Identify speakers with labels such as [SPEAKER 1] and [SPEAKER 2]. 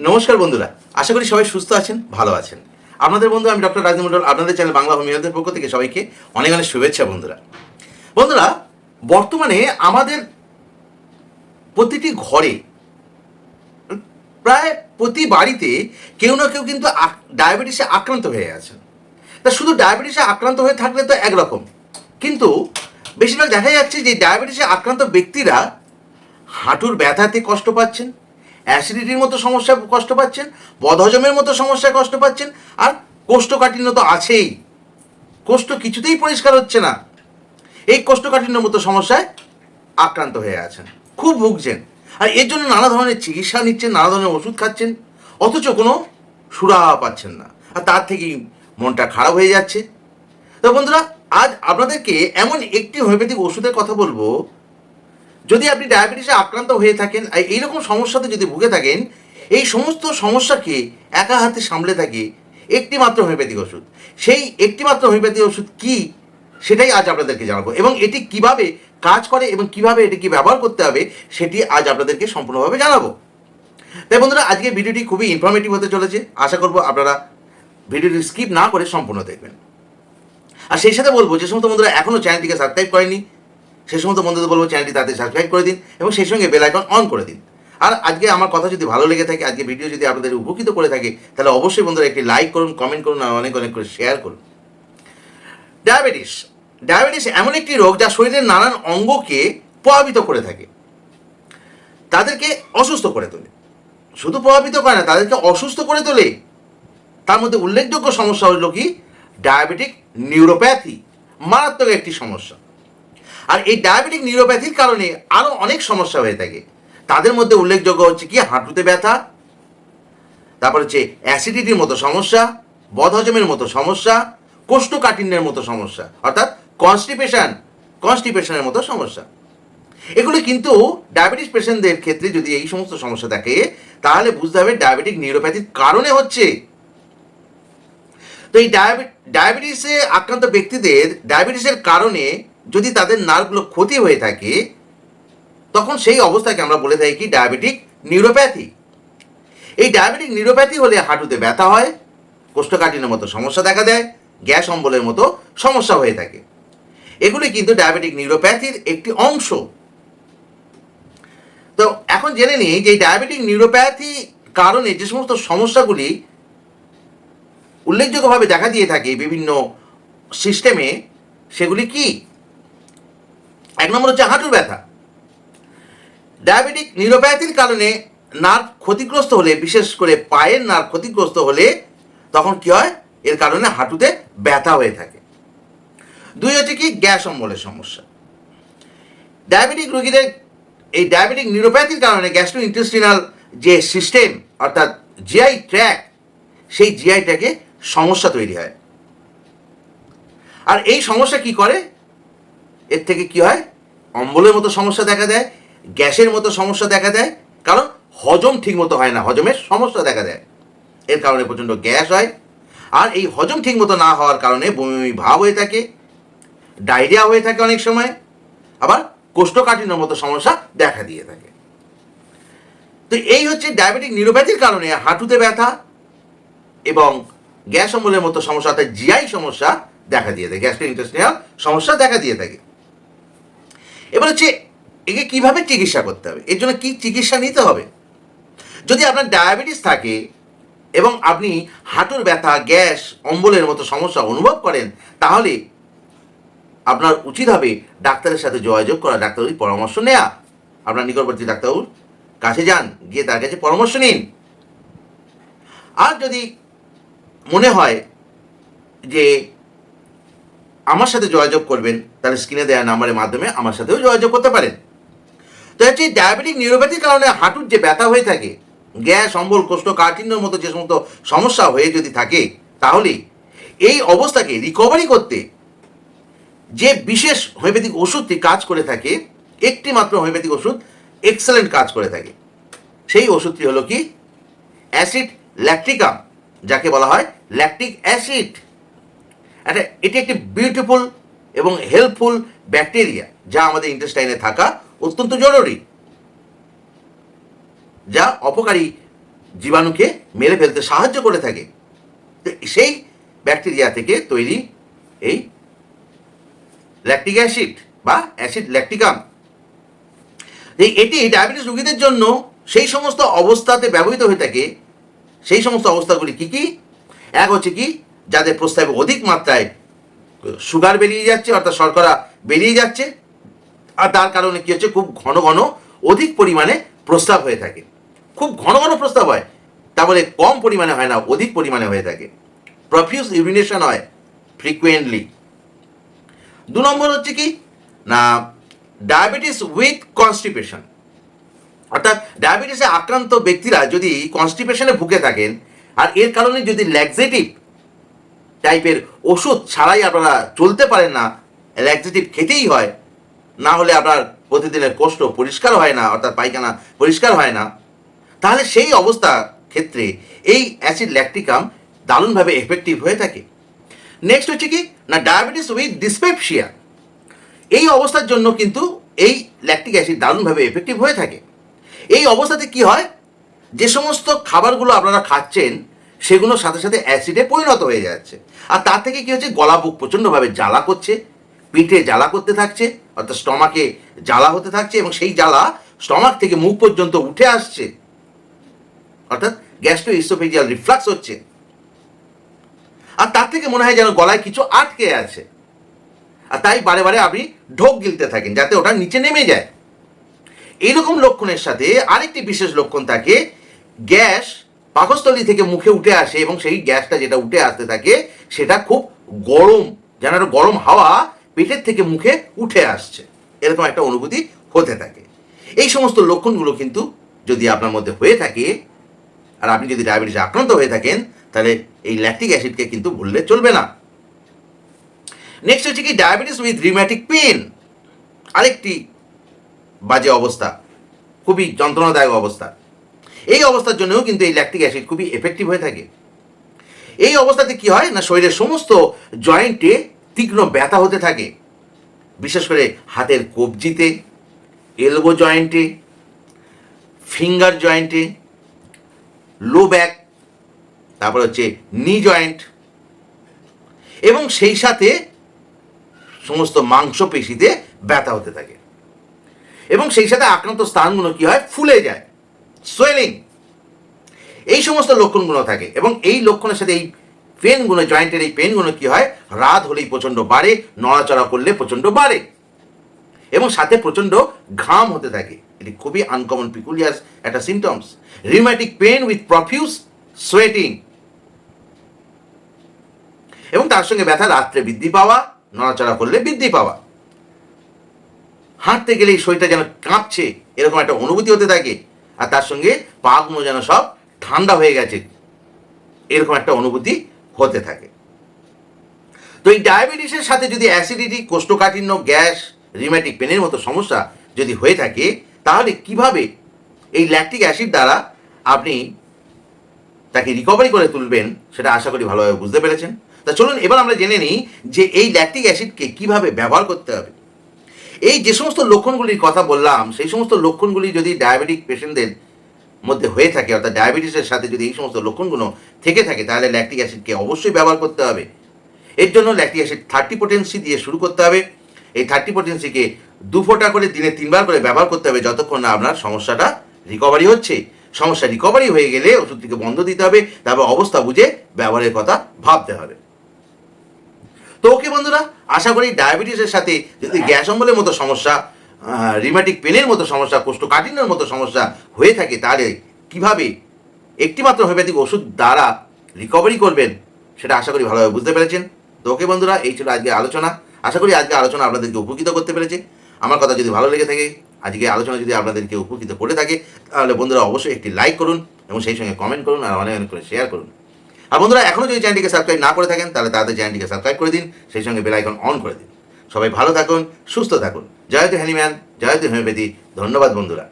[SPEAKER 1] নমস্কার বন্ধুরা, আশা করি সবাই সুস্থ আছেন, ভালো আছেন। আপনাদের বন্ধু আমি ডক্টর রাজনী মন্ডল, আপনাদের চ্যানেল বাংলা হোমিওপ্যাথের পক্ষ থেকে সবাইকে অনেক অনেক শুভেচ্ছা বন্ধুরা। বন্ধুরা, বর্তমানে আমাদের প্রতিটি ঘরে, প্রায় প্রতি বাড়িতে কেউ না কেউ কিন্তু ডায়াবেটিসে আক্রান্ত হয়ে আছেন। তা শুধু ডায়াবেটিসে আক্রান্ত হয়ে থাকলে তো একরকম, কিন্তু বেশিরভাগ দেখা যাচ্ছে যে ডায়াবেটিসে আক্রান্ত ব্যক্তিরা হাঁটুর ব্যথাতে কষ্ট পাচ্ছেন অ্যাসিডিটির মতো সমস্যায় কষ্ট পাচ্ছেন, বদহজমের মতো সমস্যায় কষ্ট পাচ্ছেন, আর কোষ্ঠকাঠিন্য তো আছেই। কোষ্ঠ কিছুতেই পরিষ্কার হচ্ছে না। এই কোষ্ঠকাঠিন্যর মতো সমস্যায় আক্রান্ত হয়ে আছেন। খুব ভুগছেন। আর এর জন্য নানা ধরনের চিকিৎসা নিচ্ছেন, নানা ধরনের ওষুধ খাচ্ছেন, অথচ কোনো সুরাহা পাচ্ছেন না। আর তার থেকেই মনটা খারাপ হয়ে যাচ্ছে। তো বন্ধুরা, আজ আপনাদেরকে এমন একটি হোমিওপ্যাথিক ওষুধের কথা বলব যদি আপনি ডায়াবেটিসে আক্রান্ত হয়ে থাকেন এইরকম সমস্যাতে যদি ভুগে থাকেন, এই সমস্ত সমস্যাকে একা হাতে সামলে থাকে একটি মাত্র হোমিওপ্যাথিক ওষুধ। সেই একটি মাত্র হোমিওপ্যাথিক ওষুধ কি, সেটাই আজ আপনাদেরকে জানাব এবং এটি কীভাবে কাজ করে এবং কীভাবে এটিকে ব্যবহার করতে হবে, সেটি আজ আপনাদেরকে সম্পূর্ণভাবে জানাব। তাই বন্ধুরা আজকে ভিডিওটি খুবই ইনফরমেটিভ হতে চলেছে। আশা করব আপনারা ভিডিওটি স্কিপ না করে সম্পূর্ণ দেখবেন। আর সেই সাথে বলব, যে সমস্ত বন্ধুরা এখনও চ্যানেলটিকে সাবস্ক্রাইব করেনি সেই সমস্ত বন্ধুদের বলব চ্যানেলটি তাতে সাবস্ক্রাইব করে দিন এবং সেই সঙ্গে বেল আইকন অন করে দিন। আর আজকে আমার কথা যদি ভালো লেগে থাকে, আজকে ভিডিও যদি আপনাদের উপকৃত করে থাকে, তাহলে অবশ্যই বন্ধুরা একটি লাইক করুন কমেন্ট করুন, আর অনেক অনেক করে শেয়ার করুন। ডায়াবেটিস ডায়াবেটিস এমন একটি রোগ যা শরীরের নানান অঙ্গকে প্রভাবিত করে থাকে। তাদেরকে অসুস্থ করে তোলে। শুধু প্রভাবিত করে না, তাদেরকে অসুস্থ করে তোলে। তার মধ্যে উল্লেখযোগ্য সমস্যা হলো কি? ডায়াবেটিক নিউরোপ্যাথি মারাত্মক একটি সমস্যা। আর এই ডায়াবেটিক নিউরোপ্যাথির কারণে আরও অনেক সমস্যা হয়ে থাকে। তাদের মধ্যে উল্লেখযোগ্য হচ্ছে কি? হাঁটুতে ব্যথা, তারপর হচ্ছে অ্যাসিডিটির মতো সমস্যা, বদহজমের মতো সমস্যা, কোষ্ঠকাঠিন্যের মতো সমস্যা, অর্থাৎ কনস্টিপেশন কনস্টিপেশনের মতো সমস্যা। এগুলো কিন্তু ডায়াবেটিস পেশেন্টদের ক্ষেত্রে যদি এই সমস্ত সমস্যা থাকে, তাহলে বুঝতে হবে ডায়াবেটিক নিউরোপ্যাথির কারণে হচ্ছে। তো এই ডায়াবেটিসে আক্রান্ত ব্যক্তিদের ডায়াবেটিসের কারণে যদি তাদের নার্ভগুলো ক্ষতি হয়ে থাকে, তখন সেই অবস্থাকে আমরা বলে থাকি কি ডায়াবেটিক নিউরোপ্যাথি এই ডায়াবেটিক নিউরোপ্যাথি হলে হাঁটুতে ব্যথা হয়, কোষ্ঠকাঠিন্যের মতো সমস্যা দেখা দেয়, গ্যাস অম্বলের মতো সমস্যা হয়ে থাকে। এগুলি কিন্তু ডায়াবেটিক নিউরোপ্যাথির একটি অংশ। তো এখন জেনে নিই যে ডায়াবেটিক নিউরোপ্যাথি কারণে যে সমস্ত সমস্যাগুলি উল্লেখযোগ্যভাবে দেখা দিয়ে থাকে বিভিন্ন সিস্টেমে সেগুলি কি? এক নম্বর হচ্ছে হাঁটুর ব্যথা। ডায়াবেটিক নিউরোপ্যাথির কারণে নার্ভ ক্ষতিগ্রস্ত হলে, বিশেষ করে পায়ের নার্ভ ক্ষতিগ্রস্ত হলে, তখন কি হয়? এর কারণে হাঁটুতে ব্যথা হয়ে থাকে। দুই হচ্ছে কি? গ্যাস অম্বলের সমস্যা। ডায়াবেটিক রোগীদের, এই ডায়াবেটিক নিউরোপ্যাথির কারণে গ্যাস্ট্রো ইন্টেস্টিনাল যে সিস্টেম, অর্থাৎ জিআই ট্র্যাক, সেই জিআই ট্র্যাকে সমস্যা তৈরি হয়। আর এই সমস্যা কি করে? এর থেকে কি হয়? অম্বলের মতো সমস্যা দেখা দেয়, গ্যাসের মতো সমস্যা দেখা দেয়, কারণ হজম ঠিকমতো হয় না, হজমের সমস্যা দেখা দেয়। এর কারণে প্রচণ্ড গ্যাস হয়। আর এই হজম ঠিকমতো না হওয়ার কারণে বমি ভাব হয়ে থাকে, ডায়রিয়া হয়ে থাকে অনেক সময়, আবার কোষ্ঠকাঠিন্যর মতো সমস্যা দেখা দিয়ে থাকে। তো এই হচ্ছে ডায়াবেটিক নিউরোপ্যাথির কারণে হাঁটুতে ব্যথা এবং গ্যাস অম্বলের মতো সমস্যা অর্থাৎ জিআই সমস্যা দেখা দিয়ে থাকে গ্যাস্ট্রিক ইন্টেস্টিনাল সমস্যা দেখা দিয়ে থাকে। এবার হচ্ছে একে কীভাবে চিকিৎসা করতে হবে? এর জন্য কি চিকিৎসা নিতে হবে? যদি আপনার ডায়াবেটিস থাকে এবং আপনি হাঁটুর ব্যথা, গ্যাস, অম্বলের মতো সমস্যা অনুভব করেন, তাহলে আপনার উচিত হবে ডাক্তারের সাথে যোগাযোগ করা, ডাক্তারের পরামর্শ নেওয়া আপনার নিকটবর্তী ডাক্তারবাবুর কাছে যান, গিয়ে তার কাছে পরামর্শ নিন। আর যদি মনে হয় যে আমার সাথে যোগাযোগ করবেন, তাহলে স্ক্রিনে দেওয়া নাম্বারের মাধ্যমে আমার সাথেও যোগাযোগ করতে পারেন। তো হচ্ছে ডায়াবেটিক নিউরোপ্যাথির কারণে হাঁটুর যে ব্যথা হয়ে থাকে, গ্যাস, অম্বল, কোষ্ঠকাঠিন্যর মতো যে সমস্ত সমস্যা হয়ে যদি থাকে, তাহলে এই অবস্থাকে রিকভারি করতে যে বিশেষ হোমিওপ্যাথিক ওষুধটি কাজ করে থাকে, একটি মাত্র হোমিওপ্যাথিক ওষুধ এক্সেলেন্ট কাজ করে থাকে। সেই ওষুধটি হলো কি? অ্যাসিড ল্যাকটিকাম যাকে বলা হয় ল্যাকটিক অ্যাসিড একটা, এটি একটি বিউটিফুল এবং হেল্পফুল ব্যাকটেরিয়া যা আমাদের ইন্টেস্টাইনে থাকা অত্যন্ত জরুরি, যা অপকারী জীবাণুকে মেরে ফেলতে সাহায্য করে থাকে। তো সেই ব্যাকটেরিয়া থেকে তৈরি এই ল্যাকটিক অ্যাসিড বা অ্যাসিড ল্যাকটিকাম এটি ডায়াবেটিস রোগীদের জন্য সেই সমস্ত অবস্থাতে ব্যবহৃত হয়ে থাকে। সেই সমস্ত অবস্থাগুলি কি কি? এক হচ্ছে কি যাদের প্রস্তাবে অধিক মাত্রায় সুগার বেরিয়ে যাচ্ছে, অর্থাৎ শর্করা বেরিয়ে যাচ্ছে, আর তার কারণে কি হচ্ছে, খুব ঘন ঘন অধিক পরিমাণে প্রস্তাব হয়ে থাকে। খুব ঘন ঘন প্রস্তাব হয় তারপরে কম পরিমাণে হয় না, অধিক পরিমাণে হয়ে থাকে। প্রফিউস ইউরিনেশন হয় ফ্রিকুয়েন্টলি। দু নম্বর হচ্ছে কি, না, ডায়াবেটিস উইথ কনস্টিপেশন। অর্থাৎ ডায়াবেটিসে আক্রান্ত ব্যক্তিরা যদি কনস্টিপেশনে ভুগে থাকেন, আর এর কারণে যদি ল্যাক্সেটিভ টাইপের ওষুধ ছাড়াই আপনারা চলতে পারেন না। ল্যাক্সেটিভ খেতেই হয়। না হলে আপনার প্রতিদিনের কষ্ট পরিষ্কার হয় না, অর্থাৎ পায়খানা পরিষ্কার হয় না। তাহলে সেই অবস্থা ক্ষেত্রে এই অ্যাসিড ল্যাকটিকাম দারুণভাবে এফেক্টিভ হয়ে থাকে। নেক্সট হচ্ছে কি? না ডায়াবেটিস উইথ ডিসপেপসিয়া এই অবস্থার জন্য কিন্তু এই ল্যাকটিক অ্যাসিড দারুণভাবে এফেক্টিভ হয়ে থাকে। এই অবস্থাতে কি হয়? যে সমস্ত খাবারগুলো আপনারা খাচ্ছেন সেগুলোর সাথে সাথে অ্যাসিডে পরিণত হয়ে যাচ্ছে। আর তার থেকে কি হচ্ছে? গলা বুক প্রচণ্ডভাবে জ্বালা করছে, পিঠে জ্বালা করতে থাকছে, অর্থাৎ স্টমাকে জ্বালা হতে থাকছে এবং সেই জ্বালা স্টমাক থেকে মুখ পর্যন্ত উঠে আসছে। অর্থাৎ গ্যাস্ট্রো ইসোফেজিয়াল রিফ্লাক্স হচ্ছে। আর তার থেকে মনে হয় যেন গলায় কিছু আটকে আছে। আর তাই বারে বারে আপনি ঢোক গিলতে থাকেন যাতে ওটা নিচে নেমে যায়। এইরকম লক্ষণের সাথে আরেকটি বিশেষ লক্ষণ থাকে, গ্যাস পাকস্থলী থেকে মুখে উঠে আসে এবং সেই গ্যাসটা যেটা উঠে আসতে থাকে, সেটা খুব গরম, যেন গরম হাওয়া পেটের থেকে মুখে উঠে আসছে। এরকম একটা অনুভূতি হতে থাকে। এই সমস্ত লক্ষণগুলো কিন্তু যদি আপনার মধ্যে হয়ে থাকে, আর আপনি যদি ডায়াবেটিসে আক্রান্ত হয়ে থাকেন, তাহলে এই ল্যাকটিক অ্যাসিডকে কিন্তু ভুললে চলবে না। নেক্সট হচ্ছে কি ডায়াবেটিস উইথ রিম্যাটিক পেন আরেকটি বাজে অবস্থা, খুবই যন্ত্রণাদায়ক অবস্থা। এই অবস্থার জন্যও কিন্তু এই ল্যাকটিক অ্যাসিড খুবই এফেক্টিভ হয়ে থাকে। এই অবস্থাতে কি হয় না, শরীরের সমস্ত জয়েন্টে তীক্ষ্ণ ব্যথা হতে থাকে। বিশেষ করে হাতের কবজিতে এলবো জয়েন্টে ফিঙ্গার জয়েন্টে লো ব্যাক তারপর হচ্ছে নি জয়েন্ট এবং সেই সাথে সমস্ত মাংসপেশিতে ব্যথা হতে থাকে। এবং সেই সাথে আক্রান্ত স্থানগুলো কি হয়, ফুলে যায়। সোয়েলিং এই সমস্ত লক্ষণগুলো থাকে এবং এই লক্ষণের সাথে এই পেনগুলো, জয়েন্টের এই পেনগুলো কি হয়? রাত হলেই প্রচণ্ড বাড়ে, নড়াচড়া করলে প্রচণ্ড বাড়ে। এবং সাথে প্রচণ্ড ঘাম হতে থাকে। এটি খুবই আনকমন পিকুলিয়াস একটা symptoms rheumatic pain with profuse sweating এবং তার সঙ্গে ব্যথা রাত্রে বৃদ্ধি পাওয়া, নড়াচড়া করলে বৃদ্ধি পাওয়া। হাঁটতে গেলেই শরীরটা যেন কাঁপছে, এরকম একটা অনুভূতি হতে থাকে। আর তার সঙ্গে পাগুলো যেন সব ঠান্ডা হয়ে গেছে, এরকম একটা অনুভূতি হতে থাকে। তো এই ডায়াবেটিসের সাথে যদি অ্যাসিডিটি, কোষ্ঠকাঠিন্য, গ্যাস রিম্যাটিক পেনের মতো সমস্যা যদি হয়ে থাকে, তাহলে কীভাবে এই ল্যাকটিক অ্যাসিড দ্বারা আপনি তাকে রিকভারি করে তুলবেন, সেটা আশা করি ভালোভাবে বুঝতে পেরেছেন। তা চলুন, এবার আমরা জেনে নিই যে এই ল্যাকটিক অ্যাসিডকে কীভাবে ব্যবহার করতে হবে। এই যে সমস্ত লক্ষণগুলির কথা বললাম, সেই সমস্ত লক্ষণগুলি যদি ডায়াবেটিক পেশেন্টদের মধ্যে হয়ে থাকে, অর্থাৎ ডায়াবেটিসের সাথে যদি এই সমস্ত লক্ষণগুলো থেকে থাকে, তাহলে ল্যাকটিক অ্যাসিডকে অবশ্যই ব্যবহার করতে হবে। এর জন্য ল্যাকটিক অ্যাসিড থার্টি পোটেন্সি দিয়ে শুরু করতে হবে। এই থার্টি পোটেন্সিকে দু ফোঁটা করে দিনে তিনবার করে ব্যবহার করতে হবে, যতক্ষণ না আপনার সমস্যাটা রিকভারি হচ্ছে। সমস্যা রিকভারি হয়ে গেলে ওষুধটিকে বন্ধ দিতে হবে, তারপর অবস্থা বুঝে ব্যবহারের কথা ভাবতে হবে। তো ওকে বন্ধুরা আশা করি ডায়াবেটিসের সাথে যদি গ্যাস অম্বলের মতো সমস্যা রিমাটিক পেনের মতো সমস্যা কোষ্ঠকাঠিন্যের মতো সমস্যা হয়ে থাকে তাহলে কীভাবে একটিমাত্র হোমিওপ্যাথিক ওষুধ দ্বারা রিকভারি করবেন সেটা আশা করি ভালোভাবে বুঝতে পেরেছেন। তো ওকে বন্ধুরা এই ছিল আজকে আলোচনা। আশা করি আজকে আলোচনা আপনাদেরকে উপকৃত করতে পেরেছে। আমার কথা যদি ভালো লেগে থাকে আজকে আলোচনা যদি আপনাদেরকে উপকৃত করে থাকে তাহলে বন্ধুরা অবশ্যই একটি লাইক করুন এবং সেই সঙ্গে কমেন্ট করুন আর অনেক অনেক করে শেয়ার করুন। আর বন্ধুরা এখনও যদি চ্যানেলটিকে সাবস্ক্রাইব না করে থাকেন, তাহলে তাদের চ্যানেলটিকে সাবস্ক্রাইব করে দিন, সেই সঙ্গে বেলাইকন অন করে দিন। সবাই ভালো থাকুন, সুস্থ থাকুন। জয়তু হ্যানিম্যান জয়তু হোমিওপ্যাথি। ধন্যবাদ, বন্ধুরা।